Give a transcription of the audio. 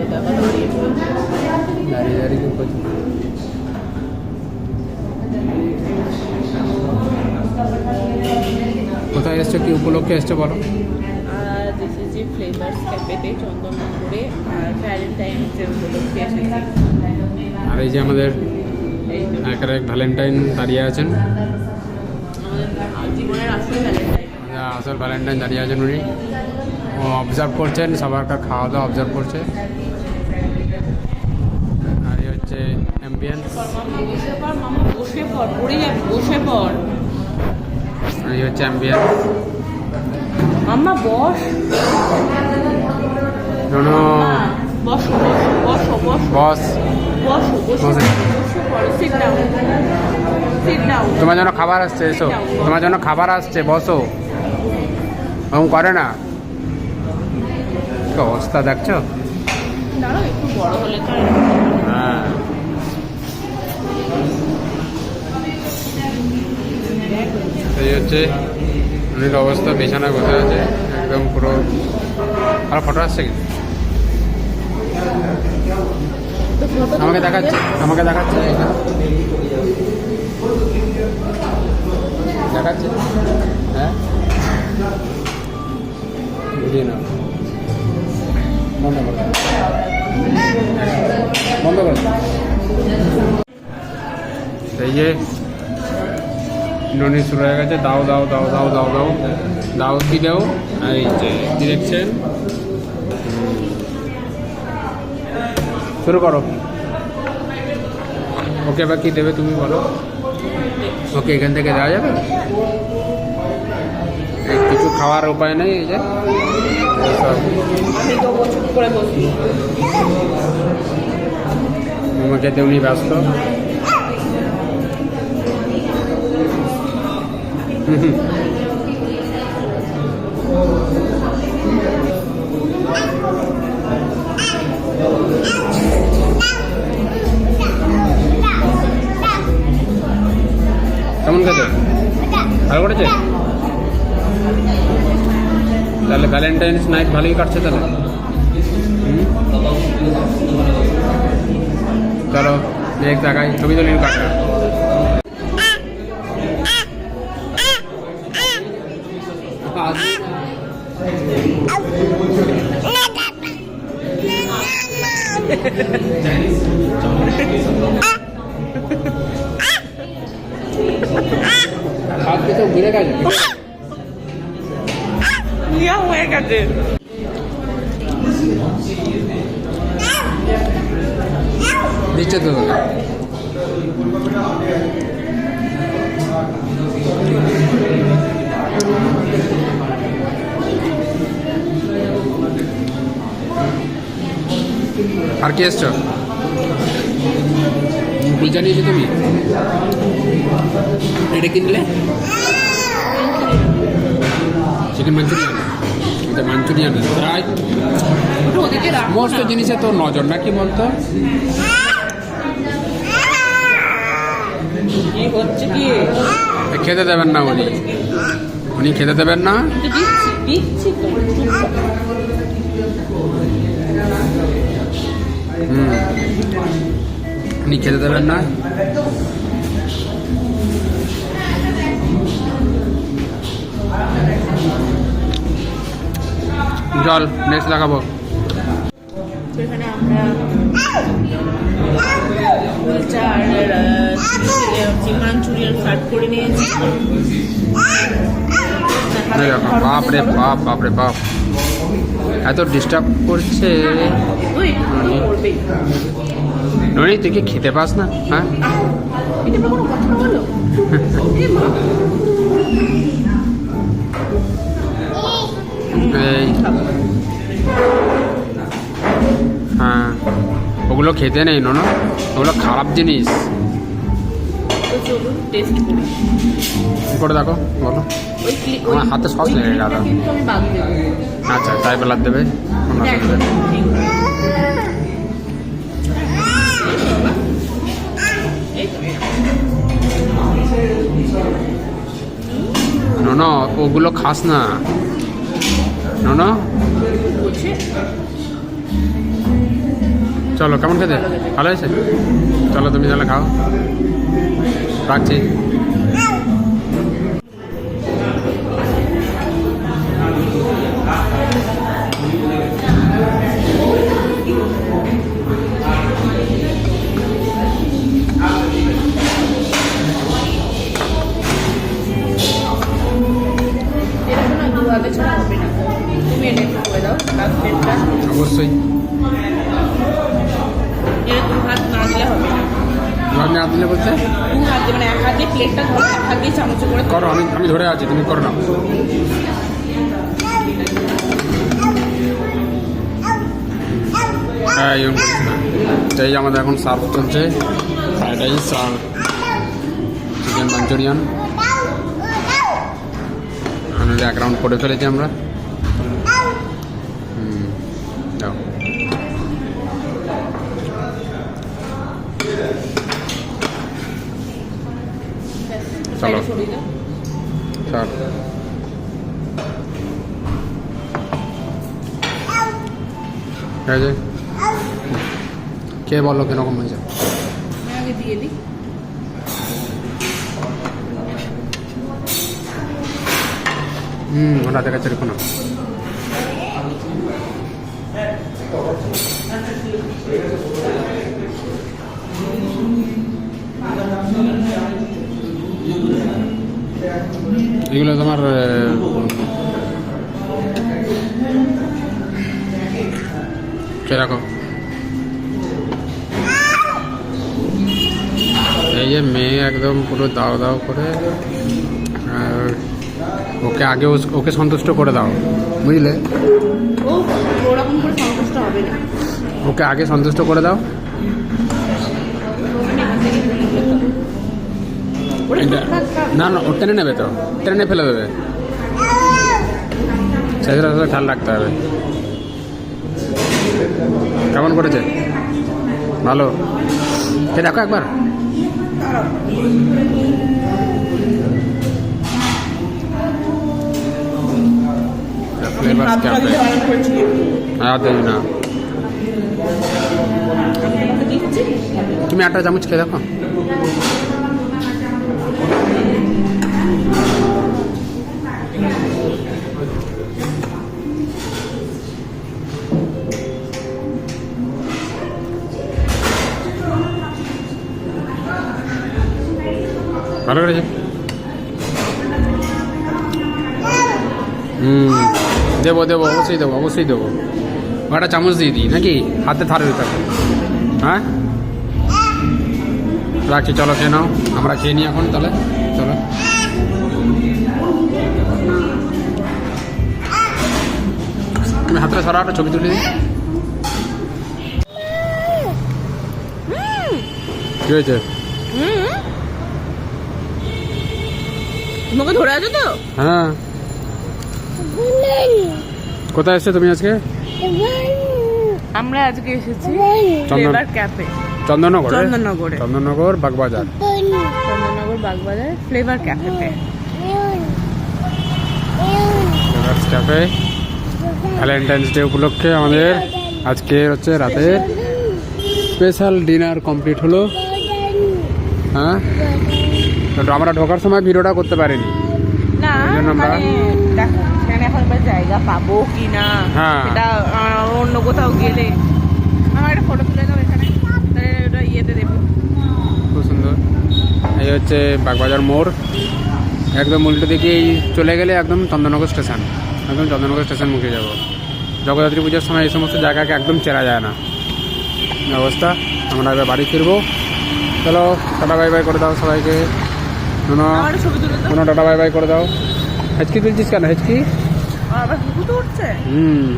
এই দেখো দাঁড়িয়ে দাঁড়িয়ে দাঁড়িয়ে কি করছি কোথায় এসছো? কি উপলক্ষে এসছো বলো? আর ফ্লেভার্স ক্যাফেতে চন্দননগরে আর ভ্যালেন্টাইন্সের উপলক্ষে এসেছি। আর এই যে আমাদের একের এক ভ্যালেন্টাইন দাঁড়িয়ে আছেন। জীবনের আসল ভ্যালেন্টাইন আসল ভ্যালেন্টাইন দাঁড়িয়ে আছেন উনি। অবজার্ভ করছেন সবার খাওয়া দাওয়া অবজার্ভ করছে। আর এই হচ্ছে অ্যাম্বিয়েন্স এই হচ্ছে অ্যাম্বিয়েন্স মাম্মা বস। শোনো তোমার জন্য খাবার আসছে এসো। তোমার জন্য খাবার আসছে বসো। ওরকম করে না। কি অবস্থা দেখছ? হ্যাঁ। এই হচ্ছে অনেক অবস্থা বিছানা বসে আছে? একদম পুরো আর ফটো আসছে কি? আমাকে দেখাচ্ছে আমাকে দেখাচ্ছে দেখাচ্ছে? হ্যাঁ? বুঝিয়ে এই যে, ননি শুরু হয়ে গেছে। দাও দাও দাও দাও দাও দাও। দাও কি দাও? এই যে দেখছেন শুরু করো। ওকে, এবার কি দেবে তুমি বলো? ওকে, এখান থেকে দেওয়া যাবে? কিছু খাওয়ার উপায় নেই, এই যে। মোমো খেতে উনি ব্যস্ত। কেমন খেতে ভালো করেছে? তাহলে ভ্যালেন্টাইন্স নাইট ভালোই কাটছে তাহলে? চলো নেক্সট জায়গায় ছবি তুলিন কাটটা হাত তো ঘুরে গেছে। ইয়া তো আর কি এসছো? পিজা নিয়েছো তুমি? এটা কিনলে? চিকেন মাঞ্চুরিয়ান এটা মাঞ্চুরিয়ান সমস্ত। জিনিসে তোর নজর নাকি বলতো? খেতে দেবেন না উনি। উনি খেতে দেবেন না? হুম। উনি খেতে দেবেন না? জল নেক্সট লাগাবো। তো এখানে আমরা কুলচা আর মাঞ্চুরিয়ান সার্ভ করে নিয়েছি। বাপ রে বাপ বাপ রে বাপ। এত ডিস্টার্ব করছে। ননি তুই কি খেতে পাস না? হ্যাঁ? এই ওগুলো খেতে নেই নোনো ওগুলো খারাপ জিনিস। করি। দেখো বলো। আমার হাতে ওই লেগে গেল। দেবো। আচ্ছা তাই বেলার দেবে। নোনো ওগুলো খাস না। নোনো চলো কেমন খেতে? ভালো হয়েছে? চলো তুমি তাহলে খাও। রাখছি। চামচে করে করো, আমি আমি ধরে আছি, তুমি করো না। হ্যাঁ যে আমাদের এখন সার্ভ চলছে। ফ্রাইড রাইস আর চিকেন মাঞ্চুরিয়ান। এক রাউন্ড করে ফেলেছি আমরা হুম, দাও। দাও। চল। কে বলো কীরকম হয়েছে? দিয়ে দিই। হুম ওটা দেখাচ্ছে রেখো না। এগুলো তোমার আহ, কীরকম এই যে মেয়ে একদম পুরো দাও দাও করে ওকে আগে ওকে সন্তুষ্ট করে দাও। বুঝলে? ওকে আগে সন্তুষ্ট করে দাও ওটা এটা- থাক, থাক। না না টেনে নেবে তো। টেনে ফেলে দেবে। খেয়াল রাখতে হবে। কেমন করেছে? ভালো? সে দেখো একবার। তুমি একটা চামচ খেয়ে দেখো। ভালো করেছে? হুম, দেবো দেবো, অবশ্যই দেবো অবশ্যই দেবো। একটা চামচ দিয়ে দিই, নাকি? হাতে থারে দিতে হবে। হ্যাঁ? রাখছি, চলো খেয়ে নাও। আমরা খেয়ে নিই এখন, তাহলে। চলো। তুমি হাতটা সরা একটা ছবি তুলে দিই। কি হয়েছে হুম তোমাকে ধরে আছো তো? হ্যাঁ। কোথায় এসছো তুমি আজকে? আমরা আজকে এসেছি। Flavour cafe. চন্দননগরে? চন্দননগরে। চন্দননগর বাগবাজার। চন্দননগর বাগবাজার ফ্লেভার ক্যাফেতে। ক্যাফে। ভ্যালেন্টাইন্স ডে উপলক্ষে আমাদের আজকে হচ্ছে রাতে স্পেশাল ডিনার কমপ্লিট হলো। হ্যাঁ? তো আমরা ঢোকার সময় ভিডিওটা করতে পারিনি। না মানে দেখো সেখানে এখন জায়গা পাবো কি না হ্যাঁ। সেটা অন্য কোথাও গেলে। আমার একটা ফটো তুলে দাও এখানে তাহলে ওটা ইয়েতে দেবো। খুব সুন্দর। এই হচ্ছে বাগবাজার মোড়। একদম উল্টো দিকেই চলে গেলে একদম চন্দননগর স্টেশন। একদম চন্দননগর স্টেশন মুখে যাব। জগদ্ধাত্রী পুজোর সময় এই সমস্ত জায়গাকে একদম চেনা যায় না। অবস্থা। আমরা এবার বাড়ি ফিরবো। চলো টাটা বাই বাই করে দাও সবাইকে। কোনো টাটা বাই বাই করে দাও। হেচকি তুলছিস কেন? হেচকি? হুম।